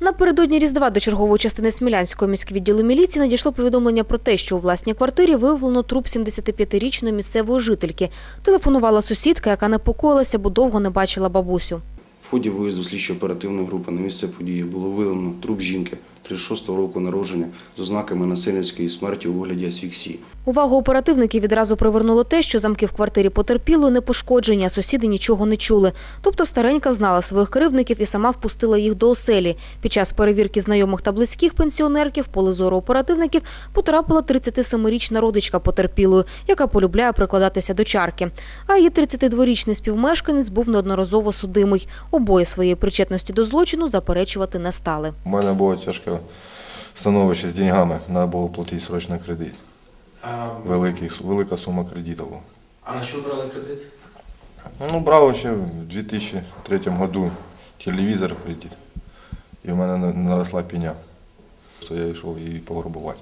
Напередодні Різдва до чергової частини Смілянського міськвідділу міліції надійшло повідомлення про те, що у власній квартирі виявлено труп 75-річної місцевої жительки. Телефонувала сусідка, яка непокоїлася, бо довго не бачила бабусю. В ході виїзду слідчо-оперативної групи на місце події було виявлено труп жінки 36-го року народження з ознаками насильницької смерті у вигляді асфіксії. Увагу оперативників відразу привернуло те, що замки в квартирі потерпілої не пошкоджені, а сусіди нічого не чули. Тобто старенька знала своїх кривдників і сама впустила їх до оселі. Під час перевірки знайомих та близьких пенсіонерки в поле зору оперативників потрапила 37-річна родичка потерпілої, яка полюбляє прикладатися до чарки. А її 32-річний співмешканець був неодноразово судимий. Обоє своєї причетності до злочину заперечувати не стали. У мене було тяжке становище з деньгами, треба було платити срочно кредит. А, Великий, велика сума кредиту була. а на що брали кредит? Ну, брав ще в 2003 году телевізор в кредит. І в мене на- наросла пеня. То я йшов її пограбувати.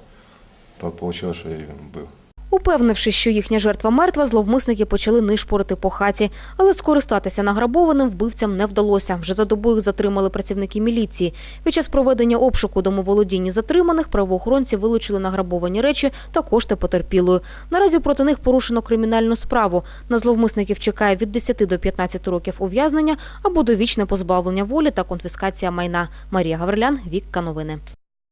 Так вийшло, що я її вбив. Упевнившись, що їхня жертва мертва, зловмисники почали нишпорити по хаті. Але скористатися награбованим вбивцям не вдалося. Вже за добу їх затримали працівники міліції. Під час проведення обшуку домоволодіння затриманих правоохоронці вилучили награбовані речі та кошти потерпілої. Наразі проти них порушено кримінальну справу. На зловмисників чекає від 10 до 15 років ув'язнення або довічне позбавлення волі та конфіскація майна. Марія Гаврилян, Вікка Новини.